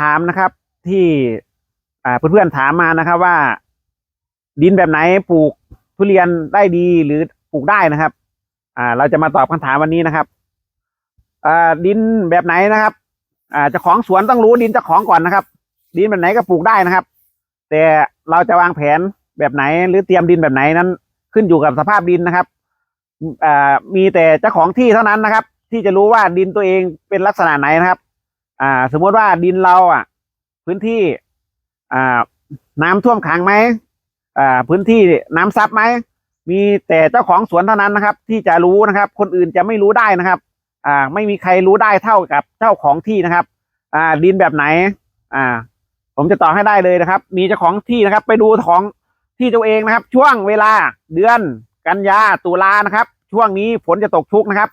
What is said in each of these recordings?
ถามนะครับ ที่เพื่อนๆถามมานะครับว่า ดินแบบไหนปลูกทุเรียนได้ดีหรือปลูกได้นะครับ อ่า เราจะมาตอบคำถามวันนี้นะครับอ่าดินแบบไหนนะครับ อ่าเจ้าของสวนต้องรู้ดินเจ้าของก่อนนะครับ ดินแบบไหนก็ปลูกได้นะครับ แต่เราจะวางแผนแบบไหน หรือเตรียมดินแบบไหนนั้น ขึ้นอยู่กับสภาพดินนะครับอ่ามีแต่เจ้าของที่เท่านั้นนะครับ ที่จะรู้ว่าดินตัวเองเป็นลักษณะไหนนะครับ อ่า สมมติว่าดินเราอะ พื้นที่อ่าน้ำท่วมขังไหมอ่า พื้นที่น้ำซับไหมมีแต่เจ้าของสวนเท่านั้นนะครับ ที่จะรู้นะครับ คนอื่นจะไม่รู้ได้นะครับ อ่า ไม่มีใครรู้ได้เท่ากับเจ้าของที่นะครับ อ่า ดินแบบไหน อ่า ผมจะตอบให้ได้เลยนะครับ มีเจ้าของที่นะครับ ไปดูของที่ตัวเองนะครับ ช่วงเวลาเดือนกันยาตุลานะครับ ช่วงนี้ฝนจะตกชุกนะครับ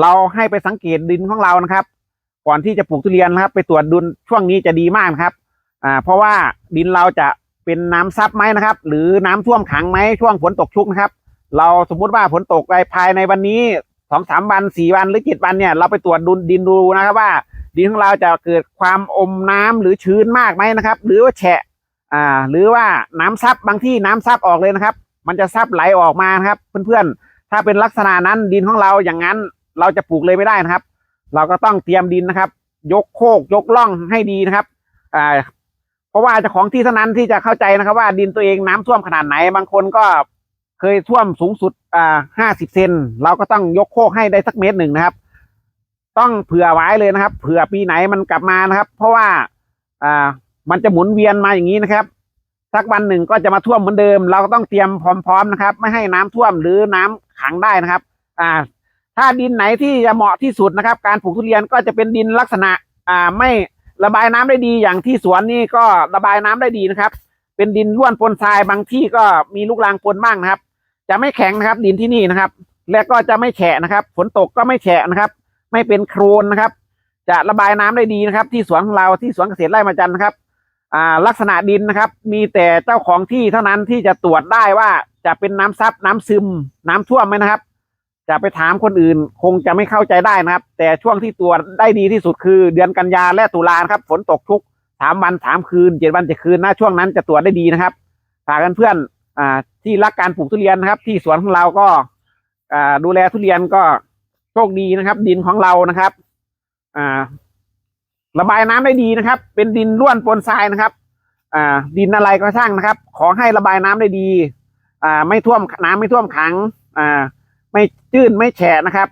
เราให้ไปสังเกตดินของเรานะครับ ก่อนที่จะปลูกทุเรียนนะครับ ไปตรวจดุลช่วงนี้จะดีมากครับ อ่า เพราะว่าดินเราจะเป็นน้ำซับไหมนะครับ หรือน้ำท่วมขังไหมช่วงฝนตกชุกนะครับ เราสมมุติว่าฝนตกไปภายในวันนี้สองสามวันสี่วันหรือเจ็ดวันเนี่ย เราไปตรวจดุลดินดูนะครับว่า ดินของเราจะเกิดความอมน้ำหรือชื้นมากไหมนะครับ หรือว่าแฉะ อ่า หรือว่าน้ำซับบางที่น้ำซับออกเลยนะครับ มันจะซับไหลออกมานะครับ เพื่อนๆถ้าเป็นลักษณะนั้นดินของเราอย่างนั้น เราจะปลูกเลยไม่ได้นะครับ เราก็ต้องเตรียมดินนะครับ ยกโคกยกล่องให้ดีนะครับอ่าเพราะว่าเจ้าของที่เท่านั้นที่จะเข้าใจนะครับ ว่าดินตัวเองน้ำท่วมขนาดไหน บางคนก็เคยท่วมสูงสุดอ่าห้าสิบเซนเราก็ต้องยกโคกให้ได้สักเมตรหนึ่งนะครับ ต้องเผื่อไว้เลยนะครับ เผื่อปีไหนมันกลับมานะครับ เพราะว่าอ่ามันจะหมุนเวียนมาอย่างนี้นะครับสักวันหนึ่งก็จะมาท่วมเหมือนเดิม เราก็ต้องเตรียมพร้อม ๆ นะครับ ไม่ให้น้ำท่วมหรือน้ำขังได้นะครับ อ่า ถ้าดินไหนที่จะเหมาะที่สุดนะครับ การปลูกทุเรียนก็จะเป็นดินลักษณะอ่าไม่ระบายน้ำได้ดีอย่างที่สวนนี่ก็ระบายน้ำได้ดีนะครับ เป็นดินร่วนปนทรายบางที่ก็มีลูกรังปนบ้างนะครับ จะไม่แข็งนะครับ ดินที่นี่นะครับ และก็จะไม่แฉะนะครับฝนตกก็ไม่แฉะนะครับ ไม่เป็นโครนนะครับ จะระบายน้ำได้ดีนะครับ ที่สวนของเราที่สวนเกษตรไร่มาจันนะครับอ่าลักษณะดินนะครับ มีแต่เจ้าของที่เท่านั้นที่จะตรวจได้ว่าจะเป็นน้ำซับน้ำซึมน้ำท่วมไหมนะครับ จะไปถามคนอื่น คงจะไม่เข้าใจได้นะครับ แต่ช่วงที่ตรวได้ดีที่สุดคือ เดือนกันยาและตุลาครับ ฝนตกทุกสามวันสามคืนเจ็ดวันเจ็ดคืนนะช่วงนั้นจะตรวจได้ดีนะครับฝากกันเพื่อนอ่าที่รักการปลูกทุเรียนนะครับ ที่สวนของเราก็อ่าดูแลทุเรียนก็โชคดีนะครับ ดินของเรานะครับอ่าระบายน้ำได้ดีนะครับ เป็นดินร่วนปนทรายนะครับอ่าดินอะไรก็ช่างนะครับ ขอให้ระบายน้ำได้ดีอ่าไม่ท่วมน้ำไม่ท่วมขังอ่า ไม่จื้นไม่แฉะนะครับ